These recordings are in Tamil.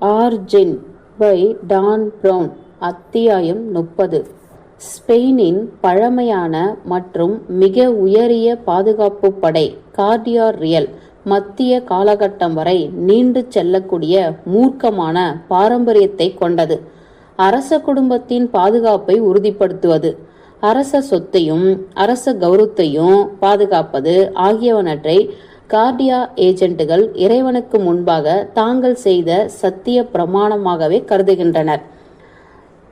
ஆர்ஜின் பை டான் ப்ரவுன் அத்தியாயம் முப்பது. ஸ்பெயினின் பழமையான மற்றும் மிக உயரிய பாதுகாப்பு படை கார்டியார் ரியல் மத்திய காலகட்டம் வரை நீண்டு செல்லக்கூடிய மூர்க்கமான பாரம்பரியத்தை கொண்டது. அரச குடும்பத்தின் பாதுகாப்பை உறுதிப்படுத்துவது அரச சொத்தையும் அரச கௌரவத்தையும் பாதுகாப்பது ஆகியவனற்றை கார்டியா ஏஜென்ட்டுகள் இறைவனுக்கு முன்பாக தாங்கள் செய்த சத்திய பிரமாணமாகவே கருதுகின்றனர்.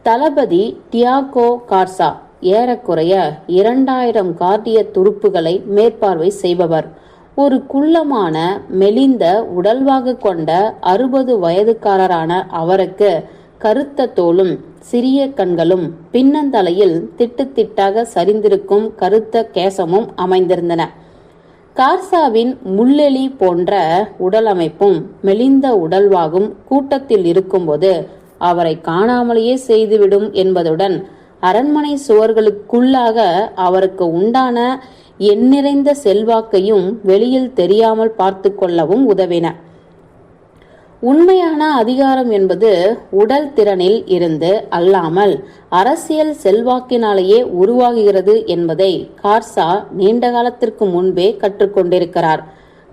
தளபதி டியாகோ கார்சா ஏறக்குறைய இரண்டாயிரம் கார்டிய துருப்புகளை மேற்பார்வை செய்பவர். ஒரு குள்ளமான மெலிந்த உடல்வாகு கொண்ட அறுபது வயதுக்காரரான அவருக்கு கருத்த தோலும் சிறிய கண்களும் பின்னந்தலையில் திட்டு திட்டாக சரிந்திருக்கும் கருத்த கேசமும் அமைந்திருந்தன. கார்சாவின் முள்ளெலி போன்ற உடலமைப்பும் மெலிந்த உடல்வாகும் கூட்டத்தில் இருக்கும்போது அவரை காணாமலேயே செய்துவிடும் என்பதுடன் அரண்மனை சுவர்களுக்குள்ளாக அவருக்கு உண்டான எண்ணிறைந்த செல்வாக்கையும் வெளியில் தெரியாமல் பார்த்து கொள்ளவும் உதவின. உண்மையான அதிகாரம் என்பது உடல் திறனில் இருந்து அல்லாமல் அரசியல் செல்வாக்கினாலேயே உருவாகுகிறது என்பதை கார்சா நீண்ட காலத்திற்கு முன்பே கற்றுக்கொண்டிருக்கிறார்.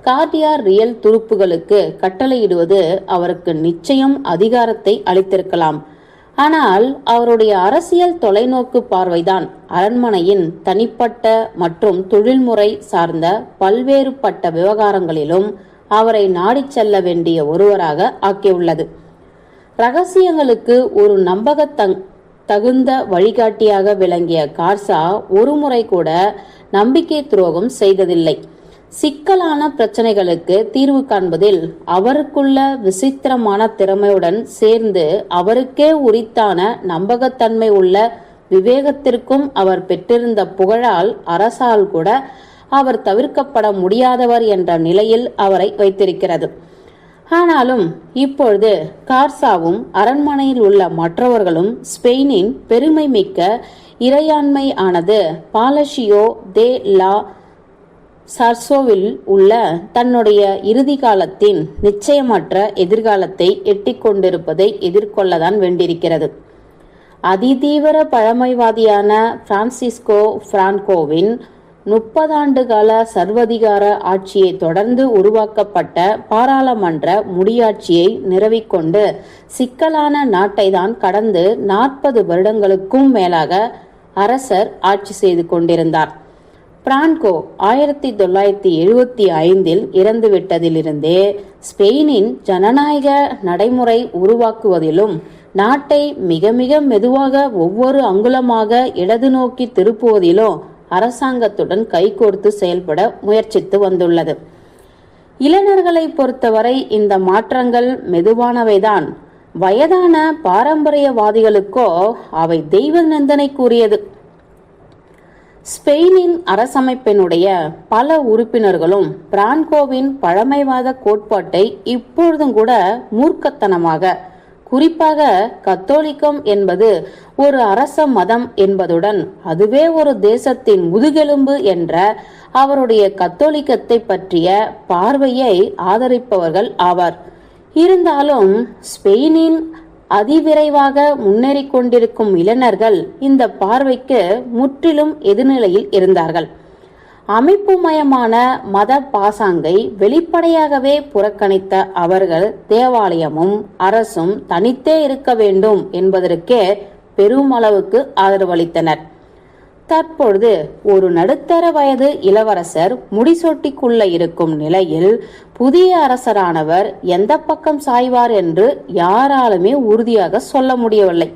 கார்டியார் ரியல் துருப்புகளுக்கு கட்டளையிடுவது அவருக்கு நிச்சயம் அதிகாரத்தை அளித்திருக்கலாம். ஆனால் அவருடைய அரசியல் தொலைநோக்கு பார்வைதான் அரண்மனையின் தனிப்பட்ட மற்றும் தொழில்முறை சார்ந்த பல்வேறுபட்ட விவகாரங்களிலும் அவரை நாடிச் செல்ல வேண்டிய ஒருவராக ஆக்கியுள்ளது. ரகசியங்களுக்கு ஒரு நம்பகத்தங் தகுந்த வழிகாட்டியாக விளங்கிய கார்சா ஒருமுறை கூட நம்பிக்கை துரோகம் செய்ததில்லை. சிக்கலான பிரச்சனைகளுக்கு தீர்வு காண்பதில் அவருக்குள்ள விசித்திரமான திறமையுடன் சேர்ந்து அவருக்கே உரித்தான நம்பகத்தன்மை உள்ள விவேகத்திற்கும் அவர் பெற்றிருந்த புகழால் அரசால் கூட அவர் தவிர்க்கப்பட முடியாதவர் என்ற நிலையில் அவரை வைத்திருக்கிறது. ஆனாலும் இப்பொழுது கார்சாவும் அரண்மனையில் உள்ள மற்றவர்களும் ஸ்பெயினின் பெருமை மிக்க இறையாண்மை ஆனது பாலஷியோ தே லா சார்சோவில் உள்ள தன்னுடைய இறுதி காலத்தின் நிச்சயமற்ற எதிர்காலத்தை எட்டிக்கொண்டிருப்பதை எதிர்கொள்ளதான் வேண்டியிருக்கிறது. அதிதீவிர பழமைவாதியான பிரான்சிஸ்கோ பிரான்கோவின் முப்பதாண்டு கால சர்வதிகார ஆட்சியை தொடர்ந்து உருவாக்கப்பட்ட பாராளுமன்ற முடியாட்சியை நிறுவிக்கொண்டு சிக்கலான நாட்டை தான் கடந்து நாற்பது வருடங்களுக்கும் மேலாக அரசர் ஆட்சி செய்து கொண்டிருந்தார். பிரான்கோ ஆயிரத்தி தொள்ளாயிரத்தி எழுபத்தி ஐந்தில் இறந்துவிட்டதிலிருந்தே ஸ்பெயினின் ஜனநாயக நடைமுறை உருவாக்குவதிலும் நாட்டை மிக மிக மெதுவாக ஒவ்வொரு அங்குலமாக இடது நோக்கி திருப்புவதிலும் அரசாங்கத்துடன் கைகோர்த்து செயல்பட முயற்சித்து வந்துள்ளது. இளைஞர்களை பொறுத்தவரை இந்த மாற்றங்கள் மெதுவானவைதான். வயதான பாரம்பரியவாதிகளுக்கோ அவை தெய்வ நிந்தனைக்குரியது ஸ்பெயினின் அரசமைப்பினுடைய பல உறுப்பினர்களும் பிரான்கோவின் பழமைவாத கோட்பாட்டை இப்பொழுதும் கூட மூர்க்கத்தனமாக குறிப்பாக கத்தோலிக்கம் என்பது ஒரு அரச மதம் என்பதுடன் அதுவே ஒரு தேசத்தின் முதுகெலும்பு என்ற அவருடைய கத்தோலிக்கத்தை பற்றிய பார்வையை ஆதரிப்பவர்கள் ஆவார். இருந்தாலும் ஸ்பெயினின் அதிவிரைவாக முன்னேறிக் கொண்டிருக்கும் இளைஞர்கள் இந்த பார்வைக்கு முற்றிலும் எதிர்நிலையில் இருந்தார்கள். அமைப்புமயமான மத பாசாங்கை வெளிப்படையாகவே புறக்கணித்த அவர்கள் தேவாலயமும் அரசும் தனித்தே இருக்க வேண்டும் என்பதற்கே பெருமளவுக்கு ஆதரவளித்தனர். தற்பொழுது ஒரு நடுத்தர வயது இளவரசர் முடிசொட்டிக்குள்ள இருக்கும் நிலையில் புதிய அரசரானவர் எந்த பக்கம் சாய்வார் என்று யாராலுமே உறுதியாக சொல்ல முடியவில்லை.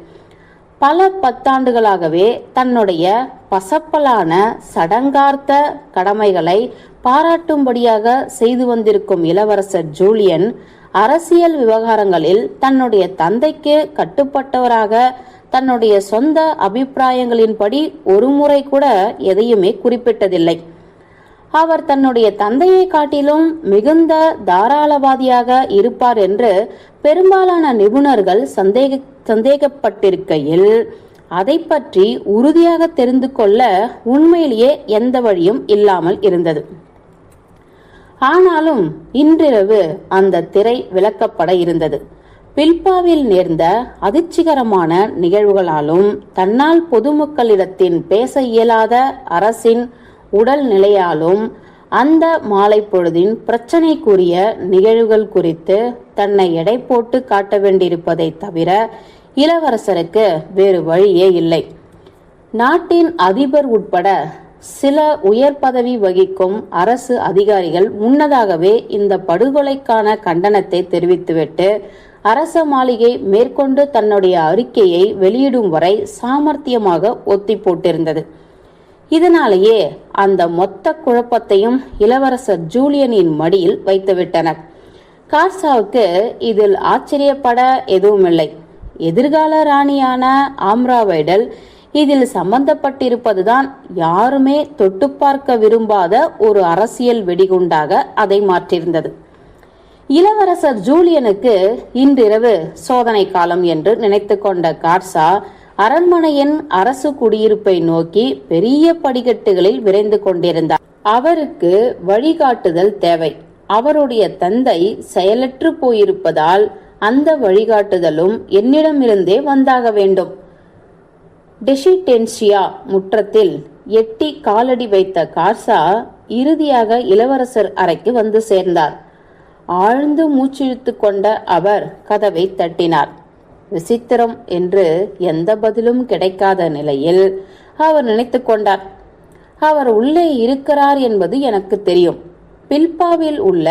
பல பத்தாண்டுகளாகவே தன்னுடைய பசப்பலான சடங்கார்த்த கடமைகளை பாராட்டும்படியாக செய்து வந்திருக்கும் இளவரசர் ஜூலியன் அரசியல் விவகாரங்களில் தன்னுடைய தந்தைக்கு கட்டுப்பட்டவராக தன்னுடைய சொந்த அபிப்பிராயங்களின்படி ஒருமுறை கூட எதையுமே குறிப்பிட்டதில்லை. அவர் தன்னுடைய தந்தையை காட்டிலும் மிகுந்த தாராளவாதியாக இருப்பார் என்று பெரும்பாலான நிபுணர்கள் சந்தேக சந்தேகப்பட்டிருக்கையில் அதை பற்றி உறுதியாக தெரிந்து கொள்ள உண்மையிலேயே எந்த வழியும் இல்லாமல் இருந்தது. ஆனாலும் இன்றிரவு அந்த திரை விளக்கப்பட இருந்தது. பில்பாவில் நேர்ந்த அதிர்ச்சிகரமான நிகழ்வுகளாலும் தன்னால் பொதுமக்களிடத்தின் பேச இயலாத அரசின் உடல் நிலையாலும் அந்த மாலை பொழுதின் பிரச்சனைக்குரிய நிகழ்வுகள் குறித்து தன்னை எடை போட்டு காட்ட வேண்டியிருப்பதை தவிர இளவரசருக்கு வேறு வழியே இல்லை. நாட்டின் அதிபர் உட்பட சில உயர் பதவி வகிக்கும் அரசு அதிகாரிகள் முன்னதாகவே இந்த படுகொலைக்கான கண்டனத்தை தெரிவித்துவிட்டு அரச மாளிகை மேற்கொண்டு தன்னுடைய அறிக்கையை வெளியிடும் வரை சாமர்த்தியமாக ஒத்தி போட்டிருந்தது இதனாலேயே அந்த மொத்த குழப்பத்தையும் இளவரசர் ஜூலியனின் மடியில் வைத்துவிட்டனர். கார்சாவுக்கு இதில் ஆச்சரியப்பட எதுவுமில்லை. எதிர்கால ராணியான ஆம்ராவைடல் இதில் சம்பந்தப்பட்டிருப்பதுதான் யாருமே தொட்டு பார்க்க விரும்பாத ஒரு அரசியல் வெடிகுண்டாக அதை மாற்றியிருந்தது. இளவரசர் ஜூலியனுக்கு இன்றிரவு சோதனை காலம் என்று நினைத்து கொண்ட கார்சா அரண்மனையின் அரசு குடியிருப்பை நோக்கி பெரிய படிக்கட்டுகளில் விரைந்து கொண்டிருந்தார். அவருக்கு வழிகாட்டுதல் தேவை. அவருடைய தந்தை செயலற்று போயிருப்பதால் அந்த வழிகாட்டுதலும் என்னிடமிருந்தே வந்தாக வேண்டும். டெசிடென்சியா முற்றத்தில் எட்டி காலடி வைத்த கார்சா இறுதியாக இளவரசர் அறைக்கு வந்து சேர்ந்தார். ஆழ்ந்து மூச்சிழுத்து கொண்ட அவர் கதவை தட்டினார். விசித்திரம் என்று எந்த பதிலும் கிடைக்காத நிலையில் அவர் நினைத்து கொண்டார். அவர் உள்ளே இருக்கிறார் என்பது எனக்கு தெரியும். பில்பாவில் உள்ள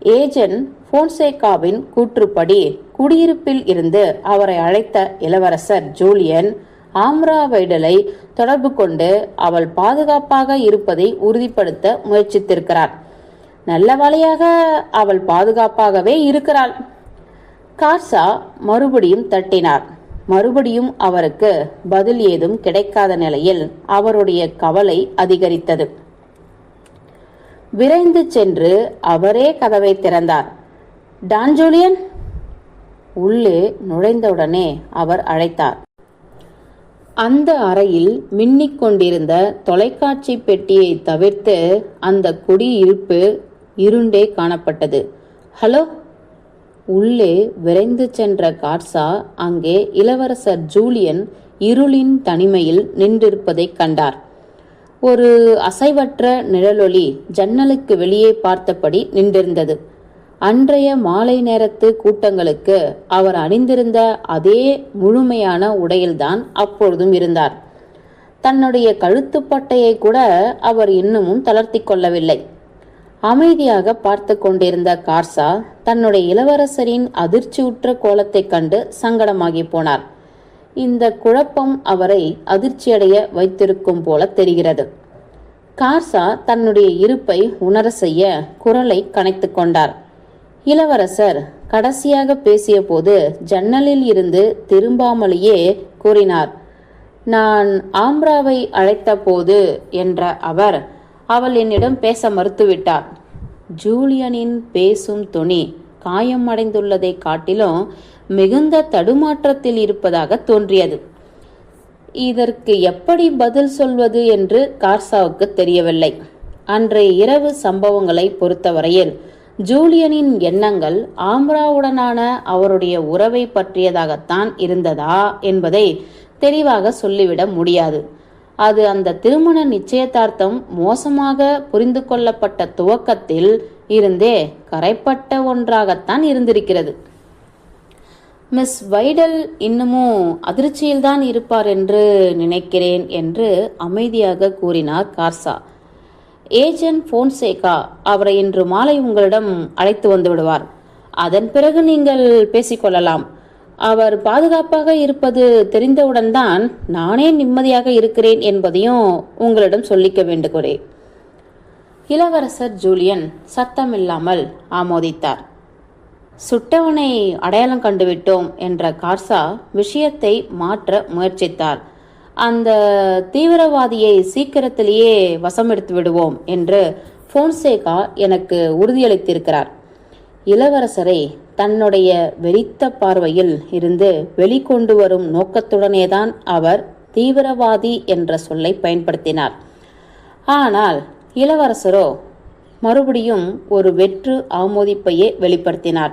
ஏஜென்ட் போன்சேகாவின் கூற்றுப்படி குடியிருப்பில் இருந்து அவரை அழைத்த இளவரசர் ஜூலியன் ஆம்ரா வைடலை தொடர்பு கொண்டு அவள் பாதுகாப்பாக இருப்பதை உறுதிப்படுத்த முயற்சித்திருக்கிறார். நல்ல வழியாக அவள் பாதுகாப்பாகவே இருக்கிறாள். கார்சா மறுபடியும் தட்டினார். மறுபடியும் அவருக்கு பதில் ஏதும் கிடைக்காத நிலையில் அவருடைய கவலை அதிகரித்தது. விரைந்து சென்று அவரே கதவை திறந்தார். Don Julian! உள்ளே நுழைந்தவுடனே அவர் அழைத்தார். அந்த அறையில் மின்னிக் கொண்டிருந்த தொலைக்காட்சி பெட்டியை தவிர்த்து அந்த குடியிருப்பு இருண்டே காணப்பட்டது. ஹலோ! உள்ளே விரைந்து சென்ற கார்சா அங்கே இளவரசர் ஜூலியன் இருளின் தனிமையில் நின்றிருப்பதைக் கண்டார். ஒரு அசைவற்ற நிழலொளி ஜன்னலுக்கு வெளியே பார்த்தபடி நின்றிருந்தது. அன்றைய மாலை நேரத்து கூட்டங்களுக்கு அவர் அணிந்திருந்த அதே முழுமையான உடையில்தான் அப்பொழுதும் இருந்தார். தன்னுடைய கழுத்துப்பட்டையை கூட அவர் இன்னமும் தளர்த்தி கொள்ளவில்லை. அமைதியாக பார்த்து கொண்டிருந்த கார்சா தன்னுடைய இளவரசரின் அதிர்ச்சியுற்ற கோலத்தைக் கண்டு சங்கடமாகி போனார். இந்த குழப்பம் அவரை அதிர்ச்சியடைய வைத்திருக்கும் போல தெரிகிறது. கார்சா தன்னுடைய இருப்பை உணர செய்ய குரலை கணைத்து கொண்டார். இளவரசர் கடைசியாக பேசியபோது ஜன்னலில் இருந்து திரும்பாமலேயே கூறினார் நான் ஆம்ராவை அழைத்த போது என்ற அவர் அவள் என்னிடம் பேச மறுத்துவிட்டார். ஜூலியனின் பேசும் துணி காயம் அடைந்துள்ளதை காட்டிலும் மிகுந்த தடுமாற்றத்தில் இருப்பதாக தோன்றியது. இதற்கு எப்படி பதில் சொல்வது என்று கார்சாவுக்கு தெரியவில்லை. அன்றைய இரவு சம்பவங்களை பொறுத்தவரையில் ஜூலியனின் எண்ணங்கள் ஆம்ராவுடனான அவருடைய உறவை பற்றியதாகத்தான் இருந்ததா என்பதை தெளிவாக சொல்லிவிட முடியாது. அது அந்த திருமண நிச்சயதார்த்தம் மோசமாக புரிந்து கொள்ளப்பட்ட துவக்கத்தில் இருந்தே கரைப்பட்ட ஒன்றாகத்தான் இருந்திருக்கிறது. மிஸ் வைடல் இன்னமும் அதிர்ச்சியில்தான் இருப்பார் என்று நினைக்கிறேன் என்று அமைதியாக கூறினார் கார்சா. ஏஜென்ட் போன்சேகா அவரை இன்று மாலை உங்களிடம் அழைத்து வந்து விடுவார். அதன் பிறகு நீங்கள் பேசிக்கொள்ளலாம் அவர் பாதுகாப்பாக இருப்பது தெரிந்தவுடன் தான் நானே நிம்மதியாக இருக்கிறேன் என்பதையும் உங்களிடம் சொல்லிக்க வேண்டுகிறேன். இளவரசர் ஜூலியன் சத்தமில்லாமல் ஆமோதித்தார். சுட்டவனை அடையாளம் கண்டுவிட்டோம் என்ற கார்சா விஷயத்தை மாற்ற முயற்சித்தார். அந்த தீவிரவாதியை சீக்கிரத்திலேயே வசமெடுத்து விடுவோம் என்று போன்சேகா எனக்கு உறுதியளித்திருக்கிறார். இளவரசரை தன்னுடைய வெறித்த பார்வையில் இருந்து வெளிக்கொண்டு வரும் நோக்கத்துடனேதான் அவர் தீவிரவாதி என்ற சொல்லை பயன்படுத்தினார். ஆனால் இளவரசரோ மறுபடியும் ஒரு வெற்று ஆமோதிப்பையே வெளிப்படுத்தினார்.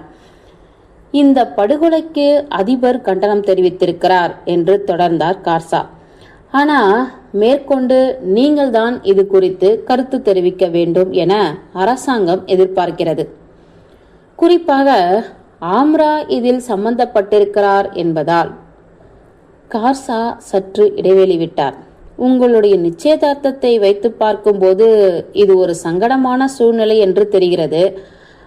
இந்த படுகொலைக்கு அதிபர் கண்டனம் தெரிவித்திருக்கிறார் என்று தொடர்ந்தார் கார்சா. ஆனா மேற்கொண்டு நீங்கள்தான் இது குறித்து கருத்து தெரிவிக்க வேண்டும் என அரசாங்கம் எதிர்பார்க்கிறது. குறிப்பாக ஆம்ரா இதில் சம்பந்தப்பட்டிருக்கிறார் என்பதால் கார்சா சற்று இடைவெளி விட்டார் உங்களுடைய நிச்சயதார்த்தத்தை வைத்து பார்க்கும்போது இது ஒரு சங்கடமான சூழ்நிலை என்று தெரிகிறது.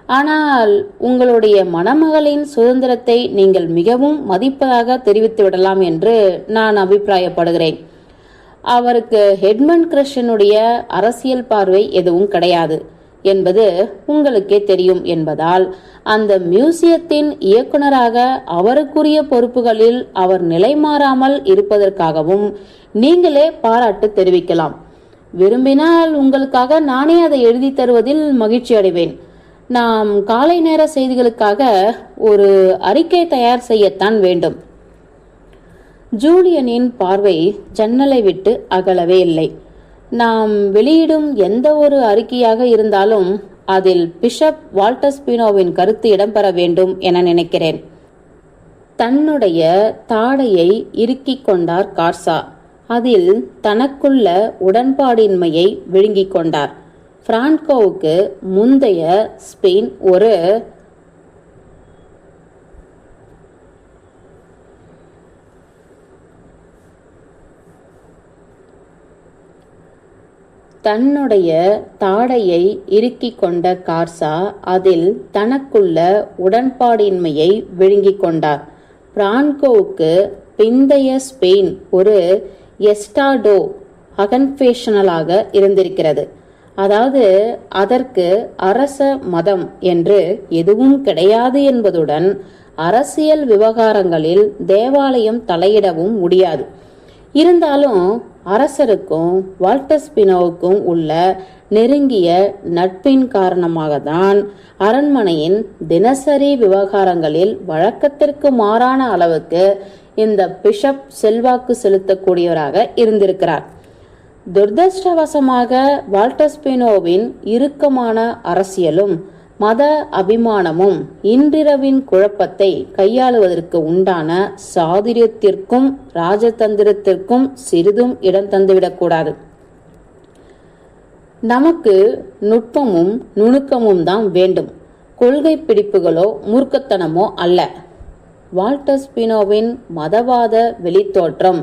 ஆனால் உங்களுடைய மணமகளின் சுதந்திரத்தை நீங்கள் மிகவும் மதிப்பதாக தெரிவித்து விடலாம் என்று நான் அபிப்பிராயப்படுகிறேன். அவருக்கு ஹெட்மன் கிருஷ்ணனுடைய அரசியல் பார்வை எதுவும் கிடையாது. என்பது உங்களுக்கே தெரியும் என்பதால் அந்த மியூசியத்தின் இயக்குனராக அவருக்குரிய பொறுப்புகளில் அவர் நிலைமாறாமல் இருப்பதற்காகவும் நீங்களே பாராட்டு தெரிவிக்கலாம். விரும்பினால் உங்களுக்காக நானே அதை எழுதி தருவதில் மகிழ்ச்சி அடைவேன். நாம் காலை நேர செய்திகளுக்காக ஒரு அறிக்கை தயார் செய்யத்தான் வேண்டும். ஜூலியனின் பார்வை ஜன்னலை விட்டு அகலவே இல்லை. நாம் வெளியிடும் எந்த ஒரு அறிக்கையாக இருந்தாலும் அதில் பிஷப் வால்டஸ்பினோவின் கருத்து இடம்பெற வேண்டும் என நினைக்கிறேன். தன்னுடைய தாடையை இறுக்கிக் கொண்டார் கார்சா. அதில் தனக்குள்ள உடன்பாடின்மையை விழுங்கிக் கொண்டார். பிரான்கோவுக்கு முந்தைய ஸ்பெயின் ஒரு தன்னுடைய தாடையை இறுக்கிக் கொண்ட கார்சா அதில் தனக்குள்ள உடன்பாடின்மையை விழுங்கிக் கொண்டார். பிரான்கோவுக்கு பிந்தைய ஸ்பெயின் ஒரு எஸ்டாடோ அகன்ஃபேஷனலாக இருந்திருக்கிறது. அதாவது அதற்கு அரச மதம் என்று எதுவும் கிடையாது என்பதுடன் அரசியல் விவகாரங்களில் தேவாலயம் தலையிடவும் முடியாது. இருந்தாலும் அரசருக்கும் வால்டஸ்பினோவுக்கும் உள்ள நெருங்கிய நட்பின் காரணமாக தான் அரண்மனையின் தினசரி விவகாரங்களில் வழக்கத்திற்கு மாறான அளவுக்கு இந்த பிஷப் செல்வாக்கு செலுத்தக்கூடியவராக இருந்திருக்கிறார். துர்தஷ்டவசமாக வால்டஸ்பினோவின் இறுக்கமான அரசியலும் மத அபிமானமும் இன்றிரவின் குழப்பத்தை கையாளுவதற்கு உண்டான சாதுரியத்திற்கும் ராஜதந்திரத்திற்கும் சிறிதும் இடம் தந்துவிடக்கூடாது. நமக்கு நுட்பமும் நுணுக்கமும் தான் வேண்டும். கொள்கை பிடிப்புகளோ மூர்க்கத்தனமோ அல்ல. வால்டஸ்பினோவின் மதவாத வெளித்தோற்றம்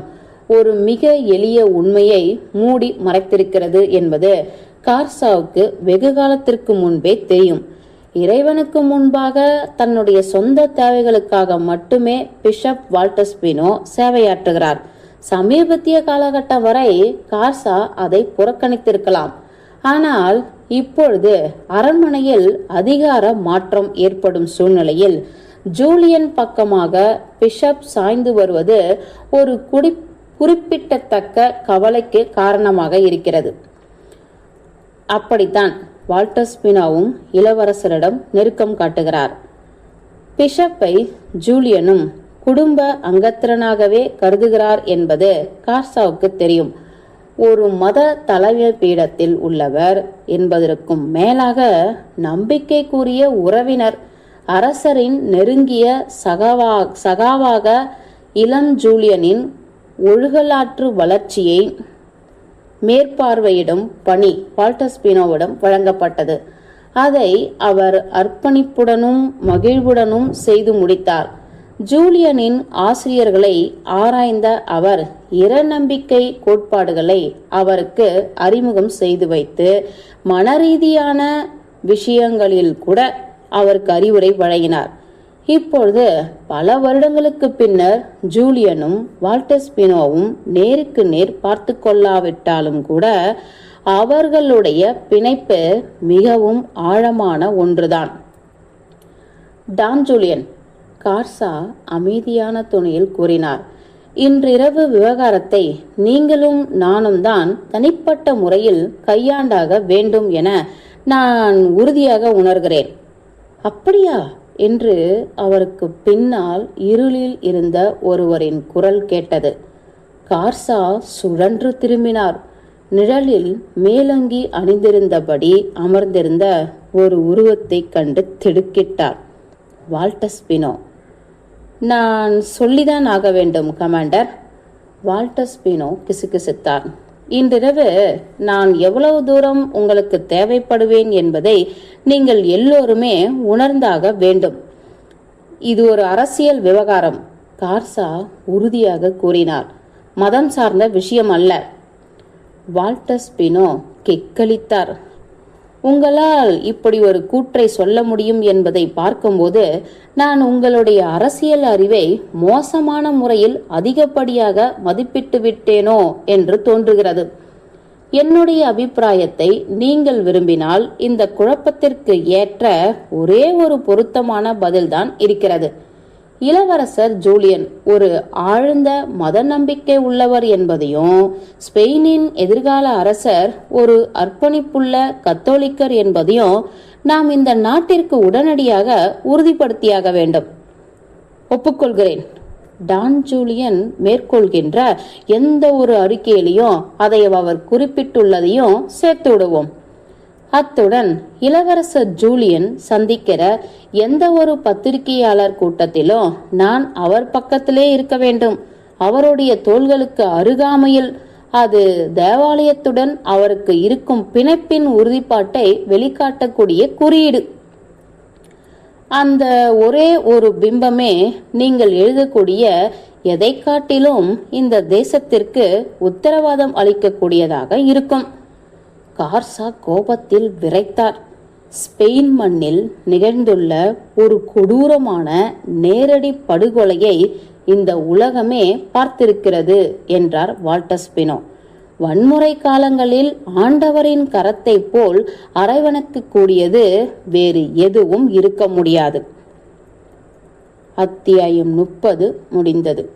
ஒரு மிக எளிய உண்மையை மூடி மறைத்திருக்கிறது என்பது கார்சாவுக்கு வெகு காலத்திற்கு முன்பே தெரியும். இறைவனுக்கு முன்பாக தன்னுடைய சொந்த தேவைகளுக்காக மட்டுமே பிஷப் வால்டஸ்பினோ சேவையாற்றுகிறார். சமீபத்திய காலகட்டம் வரை கார்சா அதை புறக்கணித்திருக்கலாம். ஆனால் இப்பொழுது அரண்மனையில் அதிகார மாற்றம் ஏற்படும் சூழ்நிலையில் ஜூலியன் பக்கமாக பிஷப் சாய்ந்து வருவது ஒரு குடி குறிப்பிடத்தக்க கவலைக்கு காரணமாக இருக்கிறது. அப்படித்தான் வால்டஸ்பினாவும் இளவரசரிடம் நெருக்கம் காட்டுகிறார். பிஷப்பை ஜூலியனும் குடும்ப அங்கத்திரனாகவே கருதுகிறார் என்பது கார்சாவுக்கு தெரியும். ஒரு மத தலைமை பீடத்தில் உள்ளவர் என்பதற்கும் மேலாக நம்பிக்கைக்குரிய உறவினர் அரசரின் நெருங்கிய சகவா சகாவாக இளம் ஜூலியனின் ஒழுகலாற்று வளர்ச்சியை மேற்பார்வையிடும் பணி வால்டஸ்பினோவிடம் வழங்கப்பட்டது. அதை அவர் அர்ப்பணிப்புடனும் மகிழ்வுடனும் செய்து முடித்தார். ஜூலியனின் ஆசிரியர்களை ஆராய்ந்த அவர் இறநம்பிக்கை கோட்பாடுகளை அவருக்கு அறிமுகம் செய்து வைத்து மனரீதியான விஷயங்களில் கூட அவருக்கு அறிவுரை வழங்கினார். இப்பொழுது பல வருடங்களுக்கு பின்னர் ஜூலியனும் வால்டஸ்பினோவும் நேருக்கு நேர் பார்த்து கொள்ளாவிட்டாலும் கூட அவர்களுடைய பிணைப்பு மிகவும் ஆழமான ஒன்றுதான். டான் ஜூலியன் கார்சா அமைதியான துணையில் கூறினார் இன்றிரவு விவகாரத்தை நீங்களும் நானும் தான் தனிப்பட்ட முறையில் கையாண்டாக வேண்டும் என நான் உறுதியாக உணர்கிறேன். அப்படியா? என்று அவருக்கு பின்னால் இருளில் இருந்த ஒருவரின் குரல் கேட்டது. கார்சா சுழன்று திரும்பினார். நிழலில் மேலங்கி அணிந்திருந்தபடி அமர்ந்திருந்த ஒரு உருவத்தை கண்டு திடுக்கிட்டார். வால்டஸ்பினோ நான் சொல்லிதான் ஆக வேண்டும் கமாண்டர். வால்டஸ்பினோ கிசுகிசுத்தார் இன்றிரவு நான் எவ்வளவு தூரம் உங்களுக்கு தேவைப்படுவேன் என்பதை நீங்கள் எல்லோருமே உணர்ந்தாக வேண்டும். இது ஒரு அரசியல் விவகாரம் கார்சா உறுதியாக கூறினார். மதம் சார்ந்த விஷயம் அல்ல. வால்டர் ஸ்பினோ கெக்களித்தார். உங்களால் இப்படி ஒரு கூற்றை சொல்ல முடியும் என்பதை பார்க்கும்போது நான் உங்களுடைய அரசியல் அறிவை மோசமான முறையில் அதிகப்படியாக மதிப்பிட்டு விட்டேனோ என்று தோன்றுகிறது. என்னுடைய அபிப்பிராயத்தை நீங்கள் விரும்பினால் இந்த குழப்பத்திற்கு ஏற்ற ஒரே ஒரு பொருத்தமான பதில்தான் இருக்கிறது. இளவரசர் ஜூலியன் ஒரு ஆழ்ந்த மத நம்பிக்கை உள்ளவர் என்பதையும் ஸ்பெயினின் எதிர்கால அரசர் ஒரு அர்ப்பணிப்புள்ள கத்தோலிக்கர் என்பதையும் நாம் இந்த நாட்டிற்கு உடனடியாக உறுதிப்படுத்தியாக வேண்டும். ஒப்புக்கொள்கிறேன். டான் ஜூலியன் மேற்கொள்கின்ற எந்த ஒரு அறிக்கையிலையும் அதை அவர் குறிப்பிட்டுள்ளதையும் சேர்த்து விடுவோம். அத்துடன் இளவரசர் ஜூலியன் சந்திக்கிற எந்த ஒரு பத்திரிகையாளர் கூட்டத்திலும் நான் அவர் பக்கத்திலே இருக்க வேண்டும். அவருடைய தோள்களுக்கு அருகாமையில் அது தேவாலயத்துடன் அவருக்கு இருக்கும் பிணைப்பின் உறுதிப்பாட்டை வெளிக்காட்டக்கூடிய குறியீடு. அந்த ஒரே ஒரு பிம்பமே நீங்கள் எழுதக்கூடிய எதை காட்டிலும் இந்த தேசத்திற்கு உத்தரவாதம் அளிக்கக்கூடியதாக இருக்கும். கார்சா கோபத்தில் விரைத்தார். ஸ்பெயின் மண்ணில் நிகழ்ந்துள்ள ஒரு கொடூரமான நேரடி படுகொலையை இந்த உலகமே பார்த்திருக்கிறது என்றார் வால்டஸ்பினோ வன்முறை காலங்களில் ஆண்டவரின் கரத்தை போல் அரைவனுக்கு கூடியது வேறு எதுவும் இருக்க முடியாது. அத்தியாயம் முப்பது முடிந்தது.